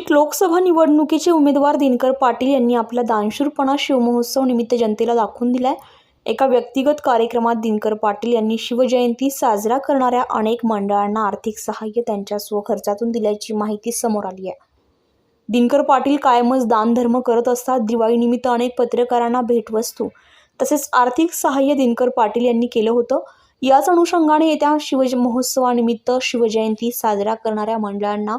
नाशिक लोकसभा निवडणुकीचे उमेदवार दिनकर पाटील यांनी आपला दानशूरपणा शिवमहोत्सव निमित्त जनतेला दाखवून दिलाय. एका व्यक्तिगत कार्यक्रमात दिनकर पाटील यांनी शिवजयंती साजरा करणाऱ्या अनेक मंडळांना आर्थिक सहाय्य त्यांच्या स्वखर्चातून दिल्याची माहिती समोर आली आहे. दिनकर पाटील कायमच दानधर्म करत असतात दिवाळीनिमित्त अनेक पत्रकारांना भेटवस्तू तसेच आर्थिक सहाय्य दिनकर पाटील यांनी केलं होतं. याच अनुषंगाने येत्या शिवज महोत्सवानिमित्त शिवजयंती साजरा करणाऱ्या मंडळांना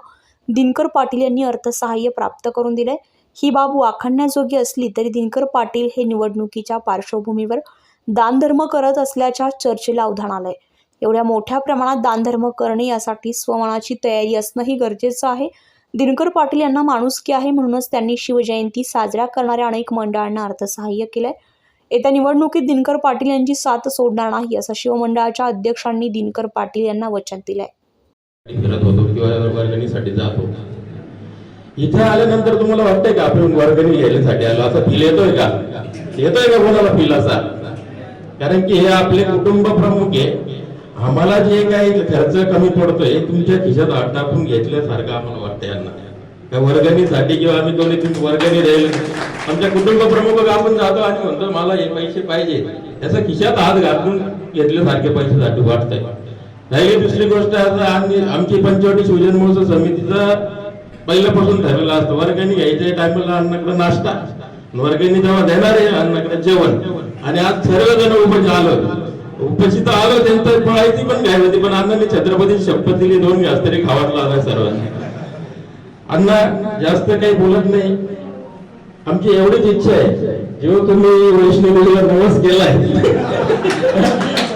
दिनकर पाटील यांनी अर्थसहाय्य प्राप्त करून दिले ही बाब वाखाणण्याजोगी असली तरी दिनकर पाटील हे निवडणुकीच्या पार्श्वभूमीवर दानधर्म करत असल्याच्या चर्चेला उधाण आलंय. एवढ्या मोठ्या प्रमाणात दानधर्म करणे यासाठी स्वमनाची तयारी असणंही गरजेचं आहे. दिनकर पाटील यांना माणुसकी आहे म्हणूनच त्यांनी शिवजयंती साजरा करणाऱ्या अनेक मंडळांना अर्थसहाय्य केलंय. येत्या निवडणुकीत दिनकर पाटील यांची साथ सोडणार नाही असं शिवमंडळाच्या अध्यक्षांनी दिनकर पाटील यांना वचन दिलंय. करत होतो किंवा वर्गणीसाठी जात होतो. इथे आल्यानंतर तुम्हाला वाटतंय का आपण वर्गणी घ्यायसाठी आलो? असा फील येतोय का? येतोय का कोणाला फील असा? कारण की हे आपले कुटुंब प्रमुख आहे. आम्हाला जे काही खर्च कमी पडतोय तुमच्या खिशात हात टाकून घेतल्यासारखं आम्हाला वाटतं यांना. त्या वर्गणीसाठी किंवा आम्ही दोन्ही तुम्ही वर्गणी राहील. आमच्या कुटुंब प्रमुख आपण जातो आणि म्हणतो मला हे पैसे पाहिजे. त्याचा खिशात हात घालून घेतल्यासारखे पैशासाठी वाटतंय. राहिली दुसरी गोष्ट आता आम्ही आमची पंचवटी सुजन महोत्सव समितीचं पहिल्यापासून ठरलेलं असतं. वर्गणी घ्यायच्या टायमाला अन्नाकडे नाश्ता. आणि वर्गणी जेव्हा देणार आहे अन्नाकडे जेवण. आणि आज सर्वजण उपज आलं. उपशी आलो त्यांचं पळायची पण घ्यायला होती पण अण्णांनी छत्रपती शपथ दिली दोन घास तरी खावाच लागला सर्वांनी. अण्णा जास्त काही बोलत नाही. आमची एवढीच इच्छा आहे. जेव्हा तुम्ही वैष्णवीला नवस केलाय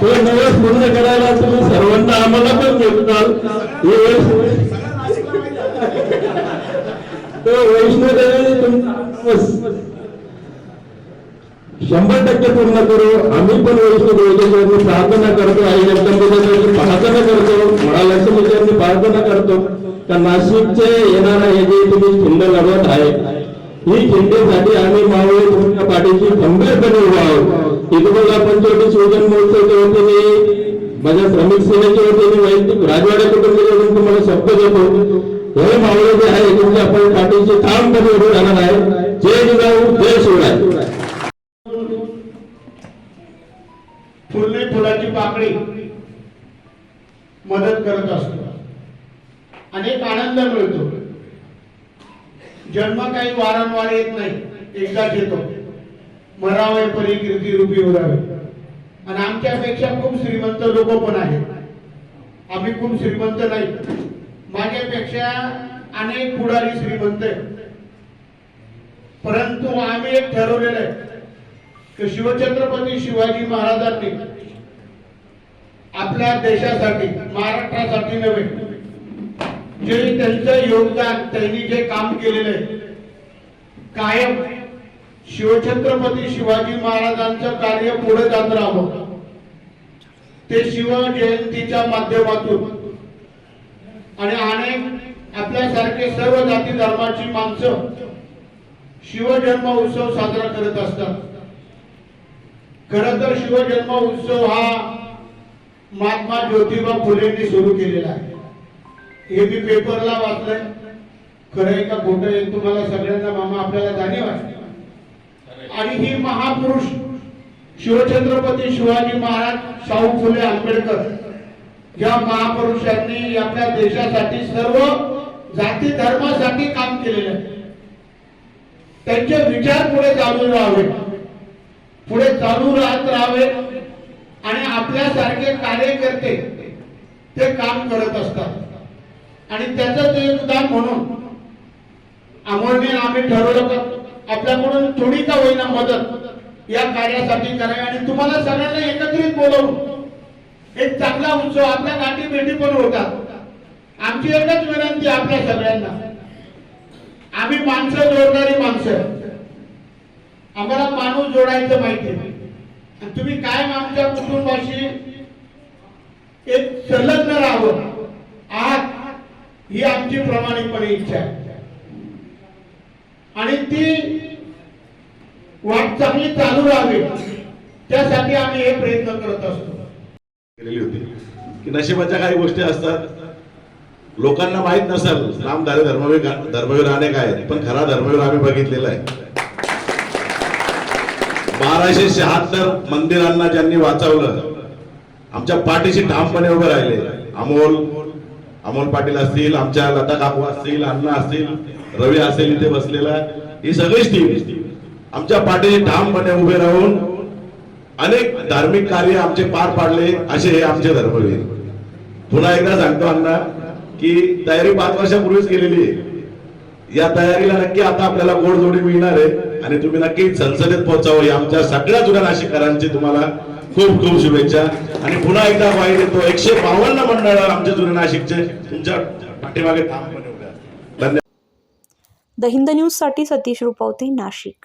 हे नवस पूर्ण करायला तुम्ही सर्वांना आम्हाला पण भेटणार हे वैष्णव- वैष्णोदेवी शंभर टक्के पूर्ण करू. आम्ही पण वैष्णोदेवीच्या प्रार्थना करतो. आई जगदंबेच्या प्रार्थना करतो. महालक्ष्मीच्या चरणी प्रार्थना करतो. का नाशिकचे येणारा हे जे तुम्ही खिंड लढवत आहे ही खिंडीसाठी आम्ही मावळे तुमच्या पाठीशी खंबीरपणे उभा आहोत. इथे बघा पंचवटी शिवजन महोत्सवच्या वतीने माझ्या श्रमिक सेनेच्या वतीने वैयक्तिक राजवाडे कुटुंबाच्या तुम्हाला शब्द देतो. हे मावळे जे आहे तुमच्या म्हणजे आपण पाठीशी ठामपणे उभे राहणार आहे. जय जिजाऊ जय शिवराय. फुलणे फुलाची पाकळी मदत करत असतो. अनेक आनंद मिळतो. जन्म काही वारंवार येत नाही. एकदाच येतो. मरावे परी कीर्ती रूपी उरावे आणि आमच्यापेक्षा खूप श्रीमंत लोक पण आहेत. आम्ही खूप श्रीमंत नाही. माझ्यापेक्षा अनेक पुढारी श्रीमंत आहेत. परंतु आम्ही एक ठरवलेलं आहे की शिवछत्रपती शिवाजी महाराजांनी आपल्या देशासाठी महाराष्ट्रासाठी नव्हे जे त्यांचं योगदान त्यांनी जे काम केलेलं आहे कायम शिवछत्रपती शिवाजी महाराजांचं कार्य पुढे जात राहावं. ते शिव जयंतीच्या माध्यमातून. आणि अनेक आपल्यासारखे सर्व जाती धर्माची माणसं शिवजन्म उत्सव साजरा करत असतात. खर तर शिवजन्म उत्सव हा महात्मा ज्योतिबा फुलेंनी सुरू केलेला आहे. हे मी पेपरला वाचलंय. खरं आहे का खोटं आहे तुम्हाला सगळ्यांना मामा आपल्याला जाणीव आहे. आणि ही महापुरुष शिवछत्रपती शिवाजी महाराज शाहू फुले आंबेडकर या महापुरुषांनी आपल्या देशासाठी सर्व जाती धर्मासाठी काम केलेले त्यांचे विचार पुढे चालू राहावे. पुढे चालू राहत राहावे आणि आपल्यासारखे कार्यकर्ते ते काम करत असतात. आणि त्याच सुद्धा म्हणून अमोलने आम्ही ठरवलं आपल्याकडून थोडी का होईना मदत या कार्यासाठी करावी. आणि तुम्हाला सगळ्यांना एकत्रित बोलवून एक चांगला उत्सव आपल्या गाठी भेटी पण होतात. आमची एकच विनंती आपल्या सगळ्यांना. आम्ही माणसं जोडणारी माणसं. आम्हाला माणूस जोडायचं माहिती आणि तुम्ही कायम आमच्या कुटुंबाशी एक संलग्न राहावं. आहात. ही आमची प्रामाणिकपणे इच्छा आहे. आणि ती वाट चांगली चालू राहावी. त्यासाठी आम्ही हे प्रयत्न करत असतो. केलेली होती. की नशिबाच्या काही गोष्टी असतात. लोकांना माहीत नसेल नामधारी धर्मवीर धर्मवीर अनेक आहेत? पण खरा धर्मवीर आम्ही बघितलेला आहे. बाराशे शहात्तर मंदिरांना ज्यांनी वाचवलं आमच्या पाठीशी ठामपणे उभे राहिले. अमोल अमोल पाटील असतील आमच्या लता काकू असतील अण्णा असतील रवी असेल इथे बसलेला. ही सगळीच टीम आमच्या पाठीशी ठामपणे उभे राहून अनेक धार्मिक कार्य आमचे पार पाडले असे हे आमचे धर्मवीर. पुन्हा एकदा सांगतो अण्णा की तयारी पाच वर्षापूर्वीच केलेली आहे. या तयारीला नक्की आता आपल्याला गोडजोडी मिळणार आहे. आणि तुम्ही नक्की संसदेत पोहोचावं ही आमच्या सगळ्या जुन्या नाशिककरांची तुम्हाला खूप खूप शुभेच्छा. आणि पुन्हा एकदा बाहेर येतो. एकशे बावन्न मंडळ आमचे जुने नाशिकचे तुमच्या पाठीमागे ठामपणे धन्यवाद. द हिंद न्यूजसाठी सतीश रुपवते नाशिक.